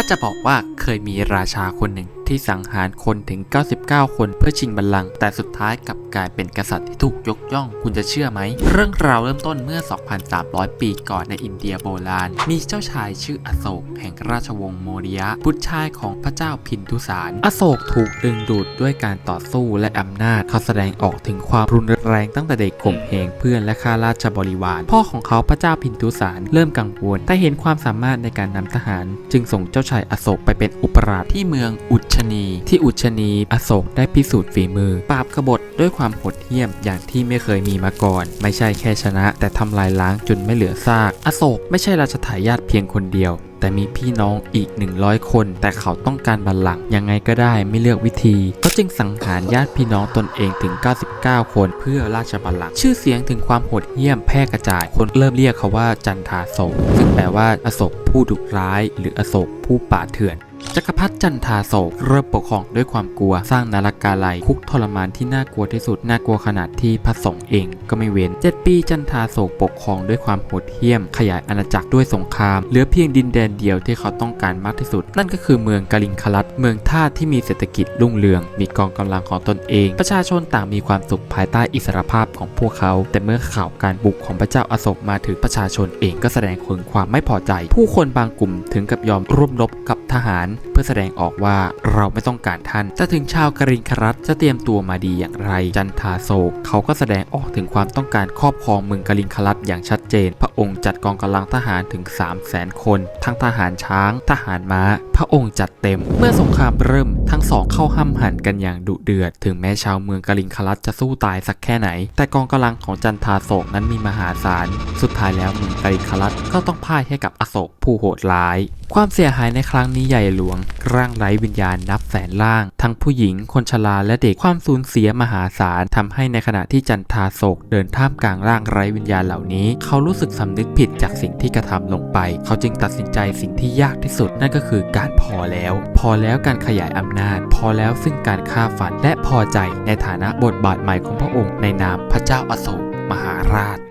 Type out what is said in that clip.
ถ้าจะบอกว่าเคยมีราชาคนหนึ่ง ที่สังหารคนถึง 99 คนเพื่อชิงบัลลังก์แต่สุดท้ายกลับกลายเป็นกษัตริย์ที่ถูกยกย่อง คุณจะเชื่อไหม เรื่องราวเริ่มต้นเมื่อ 2,300 ปีก่อนในอินเดียโบราณ มีเจ้าชายชื่ออโศก แห่งราชวงศ์โมริยะบุตรชายของพระเจ้าพินทุสาร อโศกถูกดึงดูดด้วยการต่อสู้และอำนาจเขาแสดงออกถึงความรุนแรงตั้งแต่เด็กข่มเหงเพื่อนและข้าราชบริวาร พ่อของเขาพระเจ้าพินทุสารเริ่มกังวลแต่เห็นความสามารถในการนำทหาร จึงส่งเจ้าชายอโศกไปเป็นอุปราชที่เมืองอุชนี ที่อุชนีอโศกได้พิสูจน์ฝีมือ ปราบกบฏด้วยความโหดเหี้ยมอย่างที่ไม่เคยมีมาก่อน ไม่ใช่แค่ชนะ แต่ทำลายล้างจนไม่เหลือซาก อโศกไม่ใช่ราชทายาทเพียงคนเดียวแต่มีพี่น้องอีก 100 คน แต่เขาต้องการบัลลังก์ยังไงก็ได้ไม่เลือกวิธีเขาจึงสังหารญาติพี่น้องตนเองถึง 99 คนเพื่อราชบัลลังก์ชื่อเสียงถึงความโหดเหี้ยมแพร่กระจาย คนเริ่มเรียกเขาว่าจันทาโศกซึ่งแปลว่าอโศกผู้ดุร้าย หรืออโศกผู้ป่าเถื่อน จักรพรรดิจันทาโศกเริ่มปกครองด้วยความกลัว สร้างนารกาไลยคุกทรมานที่น่ากลัวที่สุด น่ากลัวขนาดที่พระสงฆ์เองก็ไม่เว้น 7 ปีจันทาโศกปกครองด้วยความโหดเหี้ยม ขยายอาณาจักรด้วยสงคราม เหลือเพียงดินแดนเดียวที่เขาต้องการมากที่สุด นั่นก็คือเมืองกาลิงคลัตเมืองท่าที่มีเศรษฐกิจรุ่งเรือง มีกองกำลังของตนเอง ประชาชนต่างมีความสุขภายใต้อิสรภาพของพวกเขา แต่เมื่อข่าวการบุกของพระเจ้าอาโศกมาถึงประชาชนเองก็แสดงถึงความไม่พอใจ ผู้คนบางกลุ่มถึงกับยอมร่วมรบกับทหารเพื่อแสดงออกว่าเราไม่ต้องการท่าน แต่ถึงชาวกรินครัตจะเตรียมตัวมาดีอย่างไร จันทาโศกเขาก็แสดงออกถึงความต้องการครอบครองเมืองกรินครัตอย่างชัดเจนพ องค์จัดกองกำลังทหารถึง 3 0 0แสนคน ทั้งทหารช้าง ทหารม้า พระองค์จัดเต็ม เมื่อสงครามเริ่มทั้งสองเข้าห้ำหันกันอย่างดุเดือด ถึงแม้ชาวเมืองกลิงคลัตจะสู้ตายสักแค่ไหน แต่กองกำลังของจันทาโศกนั้นมีมหาศาล สุดท้ายแล้วเมืองกลิงคลัตก็ต้องพ่ายให้กับอโศกผู้โหดร้าย ความเสียหายในครั้งนี้ใหญ่หลวง ร่างไร้วิญญาณนับแสนร่าง ทั้งผู้หญิง คนชราและเด็ก ความสูญเสียมหาศาลทำให้ในขณะที่จันทาโศกเดินท่ามกลางร่างไร้วิญญาณเหล่านี้ เขารู้สึกสำนึกผิดจากสิ่งที่กระทำลงไป เขาจึงตัดสินใจสิ่งที่ยากที่สุด นั่นก็คือการพอแล้ว พอแล้วการขยายอำนาจ พอแล้วซึ่งการฆ่าฝันและพอใจในฐานะบทบาทใหม่ของพระองค์ในนามพระเจ้าอโศกมหาราช